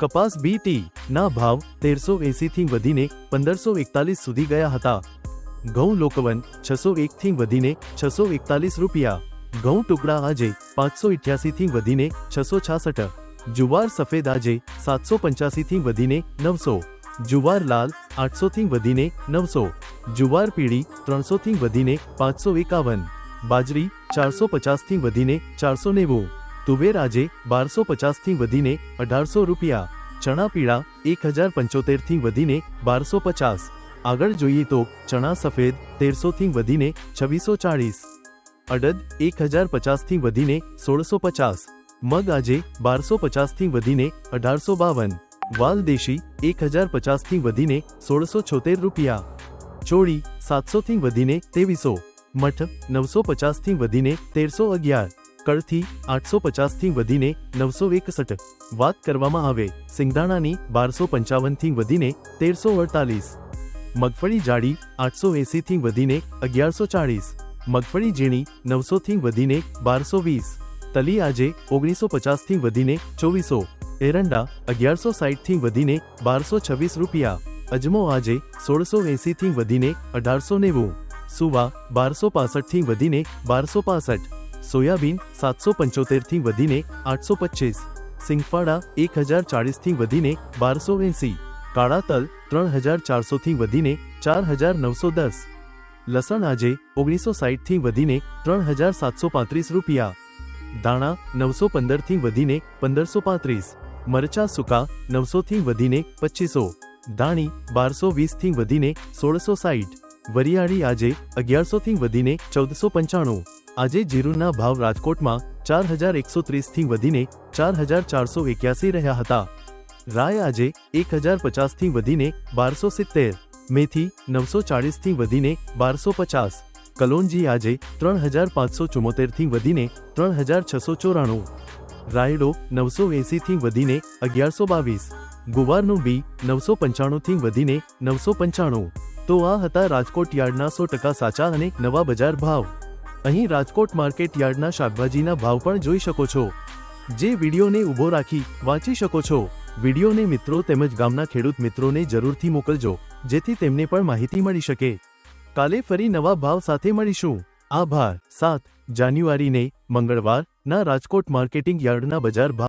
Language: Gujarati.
કપાસ બીટી ના ભાવ તેરસો એસી થી વધીને પંદરસો એકતાલીસ સુધી ગયા હતા. ઘઉં લોકવન છસો એક થી વધીને છસો એકતાલીસ રૂપિયા. ઘઉં ટુકડા આજે પાંચસો ઇઠ્યાસી થી વધીને છસો છાસઠ. જુવાર સફેદ આજે સાતસો પંચ્યાસી થી વધીને નવસો. જુવાર લાલ આઠસો થી વધીને નવસો. જુવાર પીળી ત્રણસો થી વધીને પાંચસો એકાવન. બાજરી ચારસો પચાસથી વધીને ચારસો નેવું. તુવેર આજે બારસો પચાસથી વધીને અઢારસો રૂપિયા, ચણા પીળા એક હજાર પંચોતેરથી વધીને બારસો પચાસ. આગળ જોઈએ તો ચણા સફેદ તેરસોથી વધીને છવ્વીસો ચાળીસ. અડદ એક હજાર પચાસથી વધીને સોળસો પચાસ. મગ આજે બારસો પચાસથી વધીને અઢારસો બાવન. વાલ દેશી એક હજાર પચાસથી વધીને સોળસો છોતેર રૂપિયા. ચોળી સાતસોથી વધીને તેવીસો મઠ નવસો પચાસથી વધીને તેરસો અગિયાર. કળથી આઠસો પચાસથી વધીને નવસો એકસઠ. વાત કરવામાં આવે, સિંગદાણાની બારસો પંચાવનથી વધીને તેરસો અડતાલીસ. મગફળી જાડી આઠસો એંસીથી વધીને અગિયારસો ચાળીસ. મગફળી ઝીણી નવસોથી વધીને બારસો વીસ. તલી આજે ઓગણીસો પચાસથી વધીને ચોવીસો. એરંડા અગિયારસો સાઠથી વધીને બારસો છવ્વીસ રૂપિયા. અજમો આજે સોળસો એંસીથી વધીને અઢારસો નેવું. સુવા બારસો પાસઠથી વધીને બારસો પાસઠ. સોયાબીન સાતસો પંચોતેરથી વધીને આઠસો પચીસ સિંગફાડા એક હજાર ચાળીસથી વધીને બારસો એંસી. કાળા તલ ત્રણ હજાર ચારસોથી વધીને ચાર હજાર નવસો દસ. લસણ આજે ઓગણીસો સાહીઠથી વધીને ત્રણ હજાર સાતસો પાંત્રીસ રૂપિયા. દાણા નવસો પંદરથી વધીને પંદરસો પાંત્રીસ. મરચા સૂકા નવસોથી વધીને પચીસો દાણી બારસો વીસથી વધીને સોળસો સાઠ વરિયાળી આજે અગિયારસોથી વધીને ચૌદસો પંચાણું. આજે જીરુના ભાવ રાજકોટમાં ચાર હજાર એકસો ત્રીસથી વધીને ચાર હજાર ચારસો એક્યાસી રહ્યા હતા. રાય આજે એક હજાર પચાસથી વધીને બારસો સિત્તેર મેથી નવસો ચાળીસથી વધીને બારસો પચાસ કલોનજી આજે ત્રણ હજાર પાંચસો ચુમ્મોતેરથી વધીને ત્રણ હજાર છસો ચોરાણું રાયડો નવસો એંસીથી વધીને અગિયારસો બાવીસ ગુવારનું બી નવસો પંચાણુંથી વધીને નવસો પંચાણું તો આ હતા રાજકોટ યાર્ડના સો ટકા સાચા અને નવા બજાર ભાવ. અહીં રાજકોટ માર્કેટ યાર્ડના શાકભાજીના ભાવ પણ જોઈ શકો છો. જે વિડીયોને ઊભો રાખી વાંચી શકો છો. વિડીયોને મિત્રો તેમજ ગામના ખેડૂત મિત્રોને જરૂરથી મોકલજો, જેથી તેમને પણ માહિતી મળી શકે. કાલે ફરી નવા ભાવ સાથે મળીશું. આભાર. સાત જાન્યુઆરીને મંગળવાર ના રાજકોટ માર્કેટિંગ યાર્ડના બજાર ભાવ